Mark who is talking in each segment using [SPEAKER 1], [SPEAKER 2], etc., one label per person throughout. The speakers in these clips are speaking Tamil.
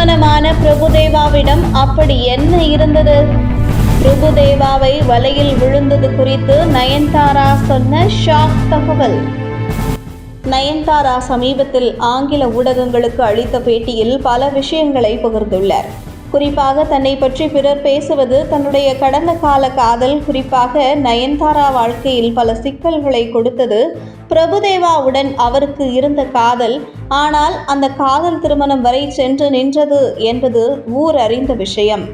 [SPEAKER 1] திருமணமான பிரபுதேவாவிடம் அப்படி என்ன இருந்தது? பிரபுதேவாவை வலையில் விழுந்தது குறித்து நயன்தாரா சொன்ன ஷாக் தகவல். நயன்தாரா சமீபத்தில் ஆங்கில ஊடகங்களுக்கு அளித்த பேட்டியில் பல விஷயங்களை பகிர்ந்துள்ளார். குறிப்பாக தன்னை பற்றி பிறர் பேசுவது தன்னுடைய கடந்த கால காதல் குறிப்பாக நயன்தாரா வாழ்க்கையில் பல சிக்கல்களை கொடுத்தது பிரபுதேவாவுடன் அவருக்கு இருந்த காதல் ஆனால் அந்த காதல் திருமணம் வரை சென்று நின்றது என்பது ஊர் அறிந்த விஷயம்.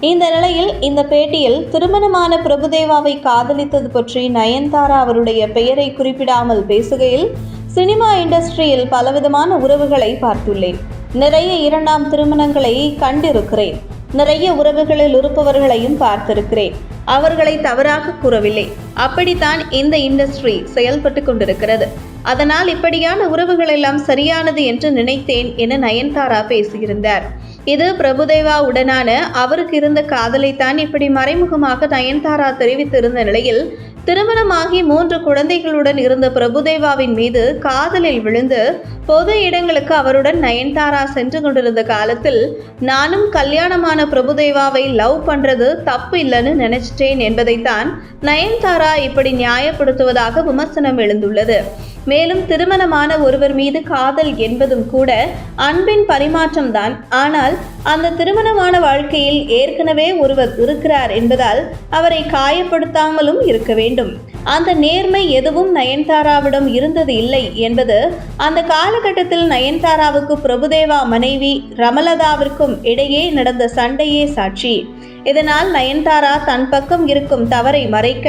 [SPEAKER 1] இந்த நிலையில் இந்த பேட்டியில் திருமணமான பிரபுதேவாவை காதலித்தது பற்றி நயன்தாரா அவருடைய பெயரை குறிப்பிடாமல் பேசுகையில் சினிமா இண்டஸ்ட்ரியில் பலவிதமான உறவுகளை பார்த்துள்ளேன். நிறைய இரண்டாம் திருமணங்களை கண்டிருக்கிறேன். நிறைய உறவுகளில் இருப்பவர்களையும் பார்த்திருக்கிறேன். அவர்களை தவறாக கூறவில்லை. அப்படித்தான் இந்த இண்டஸ்ட்ரி செயல்பட்டு கொண்டிருக்கிறது. அதனால் இப்படியான உறவுகள் எல்லாம் சரியானது என்று நினைத்தேன் என நயன்தாரா பேசியிருந்தார். இது பிரபுதேவா உடனான அவருக்கு இருந்த காதலைத்தான் இப்படி மறைமுகமாக நயன்தாரா தெரிவித்திருந்த நிலையில் திருமணமாகி மூன்று குழந்தைகளுடன் இருந்த பிரபுதேவாவின் மீது காதலில் விழுந்து பொது இடங்களுக்கு அவருடன் நயன்தாரா சென்று கொண்டிருந்த காலத்தில் நானும் கல்யாணமான பிரபுதேவாவை லவ் பண்றது தப்பு இல்லைன்னு நினைச்சிட்டேன் என்பதைத்தான் நயன்தாரா இப்படி நியாயப்படுத்துவதாக விமர்சனம் எழுந்துள்ளது. மேலும் திருமணமான ஒருவர் மீது காதல் என்பதும் கூட அன்பின் பரிமாற்றம் தான் ஆனால் அந்த திருமணமான வாழ்க்கையில் ஏற்கனவே ஒருவர் இருக்கிறார் என்பதால் அவரை காயப்படுத்தாமலும் இருக்க வேண்டும். அந்த நேர்மை எதுவும் நயன்தாராவிடம் இருந்தது இல்லை என்பது அந்த காலகட்டத்தில் நயன்தாராவுக்கு பிரபுதேவா மனைவி ரமலதாவிற்கும் இடையே நடந்த சண்டையே சாட்சி. இதனால் நயன்தாரா தன் பக்கம் இருக்கும் தவறை மறைக்க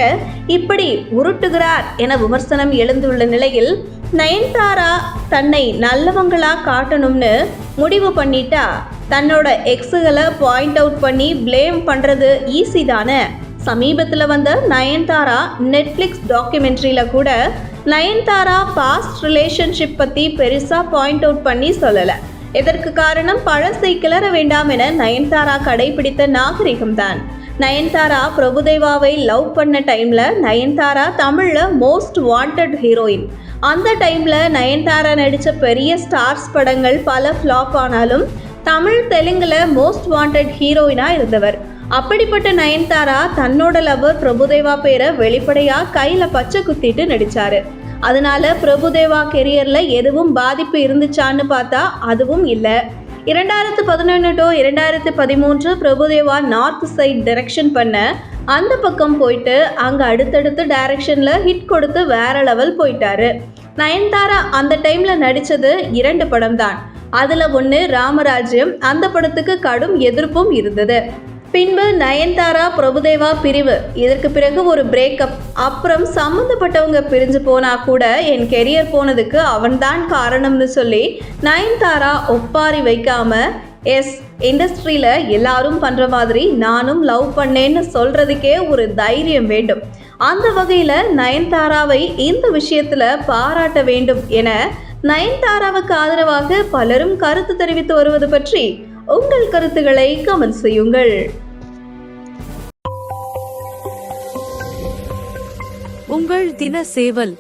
[SPEAKER 1] இப்படி உருட்டுகிறார் என விமர்சனம் எழுந்துள்ள நிலையில் நயன்தாரா தன்னை நல்லவங்களா காட்டணும்னு முடிவு பண்ணிட்டா. தன்னோட எக்ஸுகளை பாயிண்ட் அவுட் பண்ணி ப்ளேம் பண்ணுறது ஈஸி தானே. சமீபத்தில் வந்த நயன்தாரா நெட்ஃப்ளிக்ஸ் டாக்குமெண்ட்ரியில் கூட நயன்தாரா பாஸ்ட் ரிலேஷன்ஷிப் பற்றி பெருசாக பாயிண்ட் அவுட் பண்ணி சொல்லலை. இதற்கு காரணம்? பழசை கிளற வேண்டாம் என நயன்தாரா கடைபிடித்த நாகரிகம்தான் நயன்தாரா பிரபுதேவாவை லவ் பண்ண டைம்ல நயன்தாரா தமிழில் மோஸ்ட் வாண்டட் ஹீரோயின். அந்த டைம்ல நயன்தாரா நடித்த பெரிய ஸ்டார்ஸ் படங்கள் பல ஃப்ளாப் ஆனாலும் தமிழ் தெலுங்கில் மோஸ்ட் வாண்டட் ஹீரோயினாக இருந்தவர். அப்படிப்பட்ட நயன்தாரா தன்னோட லவர் பிரபுதேவா பேரை வெளிப்படையாக கையில் பச்சை குத்திட்டு நடித்தார் அதனால பிரபுதேவா கெரியர்ல எதுவும் பாதிப்பு இருந்துச்சான்னு பார்த்தா அதுவும் இல்லை. இரண்டாயிரத்து பதினொன்று டு இரண்டாயிரத்து பதிமூன்று பிரபுதேவா நார்த் சைட் டைரக்ஷன் பண்ண அந்த பக்கம் போயிட்டு அங்கே அடுத்தடுத்து டைரக்ஷனில் ஹிட் கொடுத்து வேற லெவல் போயிட்டாரு. நயன்தாரா அந்த டைமில் நடித்தது இரண்டு படம் தான் அதில் ஒன்று ராமராஜ்யம் அந்த படத்துக்கு கடும் எதிர்ப்பும் இருந்தது. பின்பு நயன்தாரா பிரபுதேவா பிரிவு. இதற்கு பிறகு ஒரு பிரேக்கப் அப்புறம் சம்மந்தப்பட்டவங்க பிரிஞ்சு போனா கூட என் கெரியர் போனதுக்கு அவன்தான் காரணம்னு சொல்லி நயன்தாரா ஒப்பாரி வைக்காம எஸ் இண்டஸ்ட்ரியில் எல்லாரும் பண்ணுற மாதிரி நானும் லவ் பண்ணேன்னு சொல்கிறதுக்கே ஒரு தைரியம் வேண்டும். அந்த வகையில் நயன்தாராவை இந்த விஷயத்தில் பாராட்ட வேண்டும் என நயன்தாராவுக்கு ஆதரவாக பலரும் கருத்து தெரிவித்து வருவது பற்றி உங்கள் கருத்துக்களை கமெண்ட் செய்யுங்கள்.
[SPEAKER 2] உங்கள் தின சேவல்